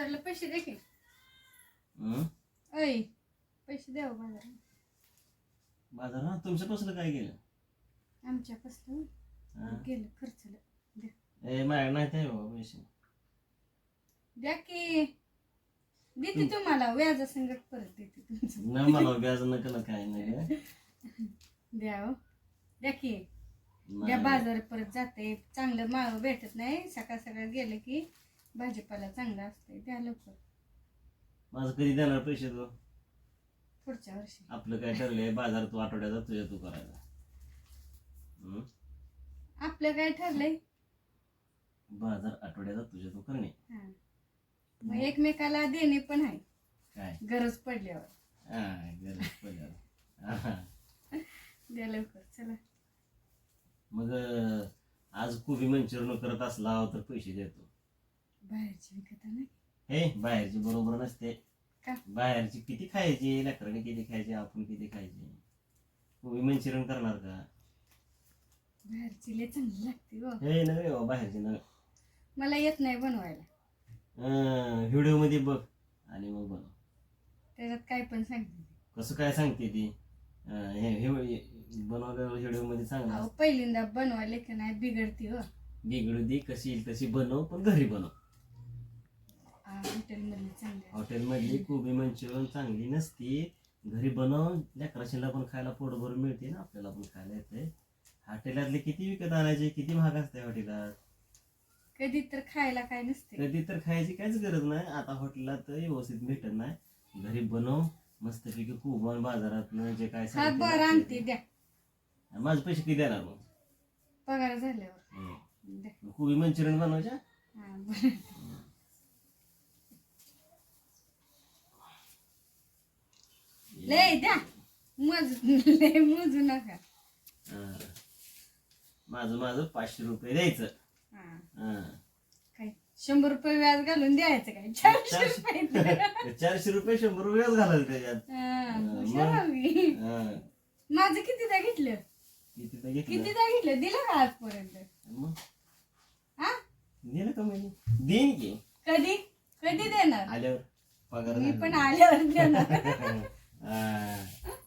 म्हातारला पैसे दे की. हं? ऐ पैसे द्यावं बाजारात बाजारात तुमच्यापासून काय गेलं आमच्यापासून हा? गेलं खर्चलं. ए माझ्या नाही ते बाबा पैसे. द्या की. देते तुम्हाला. व्याजासंगत परत देते तुमचं. मला व्याज नका ना काय नाही. द्या हो. द्या की. द्या नाही. बाजार परत जाते. चांगलं माळ भेटत नाही. सकाळ सकाळ गेलं की भाजीपाला चांगला असतंय द्या लवकर. माझं कधी देणार पैसे तू? पुढच्या वर्षी. आपलं काय ठरलंय? बाजार तू आठवड्याचा तुझ्या तू करायचा. हं? आपलं काय ठरलंय? बाजार आठवड्याचा तुझ्या तू करणे. हा. मग एकमेकाला देणे पण आहे. काय? गरज पडल्यावर. हा, गरज पडल्यावर. हा. द्या लवकर चला. मग अं, आज कोबी मंचुरियन करत असला तर पैसे देतो. बाहेरची विकत नाही हे बाहेरची बरोबर नसते. का? बाहेरची किती खायची लेकरांनी किती खायची आपण किती खायची? कोबी मंचुरियन करणार का? बाहेरची लय चांगली लागते हो हे नव्हे हो, बाहेरची नव्हे. मला येत नाही बनवायला. व्हिडिओमध्ये बघ आणि मग बनव. त्याच्यात काय पण सांगते कसं काय सांगते ती? अं, हे हे बनवलेलं व्हिडिओमध्ये सांग अहो पहिल्यांदा बनवायला की नाही बिघडती हो बिघडू दे कशी येईल तशी बनव पण घरी बनव. हॉटेल मधली चांगली. हॉटेलमधली कोबी मंचुरियन चांगली नसती. घरी बनव लेकराशीला पण खायला पोट भरून मिळते ना आपल्याला पण खायला येते हॉटेलातले किती विकत आणायचे किती महाग असते हॉटेलात? कधी तर खायला काय नसते. कधी तर खायची काहीच गरज नाही. आता हॉटेलात व्यवस्थित भेटत नाही. घरी बनव मस्तपैकी कोबन बाजारात जे काय सांगितलं बरं ना आणते द्या. माझे पैसे किती देणार मग? पगार झाल्यावर. हम्म. द्या. कोबी मंचुरियन बनवायच्या? हा बरं. लय द्या. मज लय मोजू नका. हा. माझं माझं पाचशे रुपये द्यायचं. हा. हा. काय? शंभर रुपये व्याज घालून द्यायचं काय? चारशे रुपये द्या. चारशे रुपये शंभर रुपये घालायला त्याच्यात. हा, मग? हुशार आहे मी. हा. माझं कितीदा घेतलं? किती तर घेतलं? कितीदा घेतलं? दिलं का आजपर्यंत? मग? हा? दिलं का म्हणजे देईन की. कधी? कधी देणार? आल्यावर पगार मी. पण आल्यावर देणार. 哎。